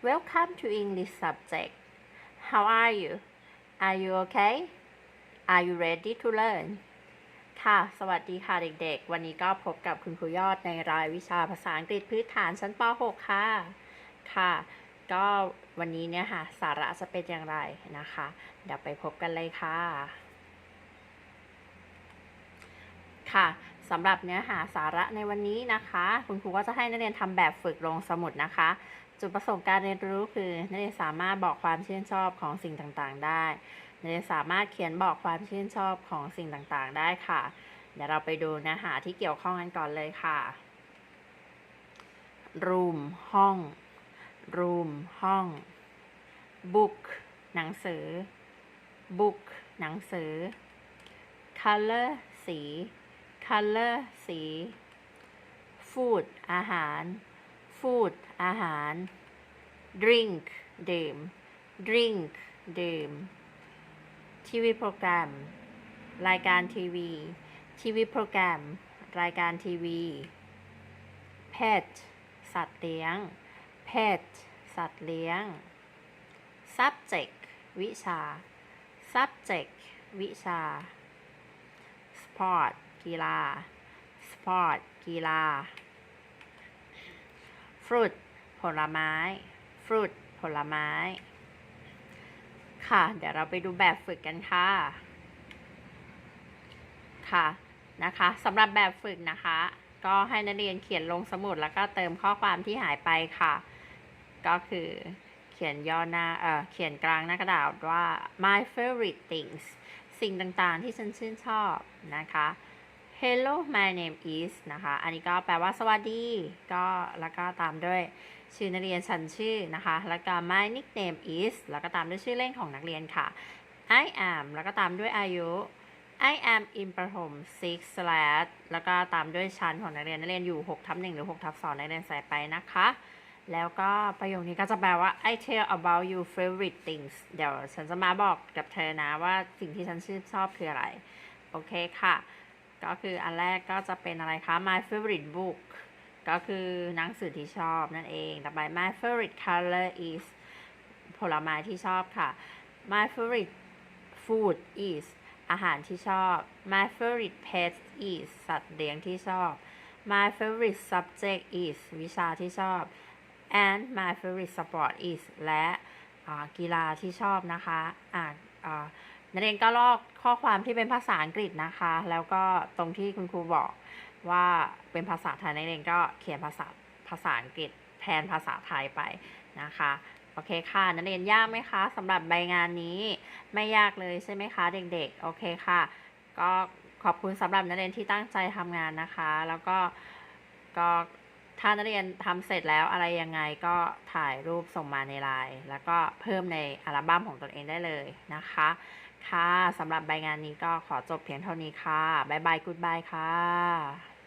Welcome to English subject How are you Are you okay Are you ready to learn ค่ะ สวัสดีค่ะเด็กๆ วันนี้ก็พบกับคุณครูยอดในรายวิชาภาษาอังกฤษพื้นฐานชั้นป .6 ค่ะ ค่ะ ก็วันนี้เนี่ยค่ะ สาระจะเป็นอย่างไรนะคะ เดี๋ยวไปพบกันเลยค่ะ ค่ะ สำหรับเนื้อหาสาระในวันนี้นะคะ คุณครูก็จะให้นักเรียนทำแบบฝึกลงสมุดนะคะ จุดประสงค์การเรียนรู้คือนักเรียนสามารถบอกความชื่นชอบของสิ่งต่างๆ ได้นักเรียนสามารถเขียนบอกความชื่นชอบของสิ่งต่างๆ ได้ค่ะ เดี๋ยวเราไปดูเนื้อหาที่เกี่ยวข้องกันก่อนเลยค่ะ room ห้อง room ห้อง book หนังสือ book หนังสือ color สี color สี food อาหาร food อาหาร drink ดื่ม drink ดื่ม ทีวีโปรแกรม รายการทีวี ทีวีโปรแกรม รายการทีวี pet สัตว์เลี้ยง pet สัตว์เลี้ยง subject วิชา subject วิชา sport กีฬา sport กีฬา fruit ผลไม้ fruit ผลไม้ ค่ะ เดี๋ยวเราไปดูแบบฝึกกันค่ะ ค่ะ นะคะสำหรับแบบฝึกนะคะ ก็ให้นักเรียนเขียนลงสมุดแล้วก็เติมข้อความที่หายไปค่ะ ก็คือเขียนย่อหน้า เอ่อ เขียนกลางหน้ากระดาษว่า my favorite things สิ่งต่างๆที่ฉันชื่นชอบนะคะ hello my name is นะคะ อันนี้ก็แปลว่าสวัสดี ก็แล้วก็ตามด้วยชื่อนักเรียนฉันชื่อนะคะ แล้วก็ my nickname is แล้วก็ตามด้วยชื่อเล่นของนักเรียนค่ะ I am แล้วก็ตามด้วยอายุ I am in ประถม six slash แล้วก็ตามด้วยชั้นของนักเรียนนักเรียนอยู่6ทับ1หรือ6ทับ2นักเรียนใส่ไปนะคะ แล้วก็ประโยคนี้ก็จะแปลว่า I tell about your favorite things เดี๋ยวฉันจะมาบอกกับเธอนะว่าสิ่งที่ฉันชื่นชอบคืออะไร โอเคค่ะ ก็คืออันแรกก็จะเป็นอะไรคะ my favorite book ก็คือหนังสือที่ชอบนั่นเอง ต่อไป my favorite color is ผลไม้ที่ชอบค่ะ my favorite food is อาหารที่ชอบ my favorite pet is สัตว์เลี้ยงที่ชอบ my favorite subject is วิชาที่ชอบ and my favorite sport is และกีฬาที่ชอบนะคะอ่าอ่า นักเรียนก็ลอกข้อความที่เป็นภาษาอังกฤษนะคะ แล้วก็ตรงที่คุณครูบอกว่าเป็นภาษาไทยนักเรียนก็เขียนภาษาภาษาอังกฤษแทนภาษาไทยไปนะคะโอเคค่ะนักเรียนยากไหมคะสำหรับใบงานนี้ไม่ยากเลยใช่ไหมคะเด็กๆโอเคค่ะ ก็ขอบคุณสำหรับนักเรียนที่ตั้งใจทำงานนะคะ แล้วก็ก็ถ้านักเรียนทำเสร็จแล้วอะไรยังไงก็ถ่ายรูปส่งมาในไลน์แล้วก็เพิ่มในอัลบั้มของตนเองได้เลยนะคะ ค่ะสำหรับใบงานนี้ก็ขอจบเพียงเท่านี้ค่ะ บ๊ายบายกูดบายค่ะ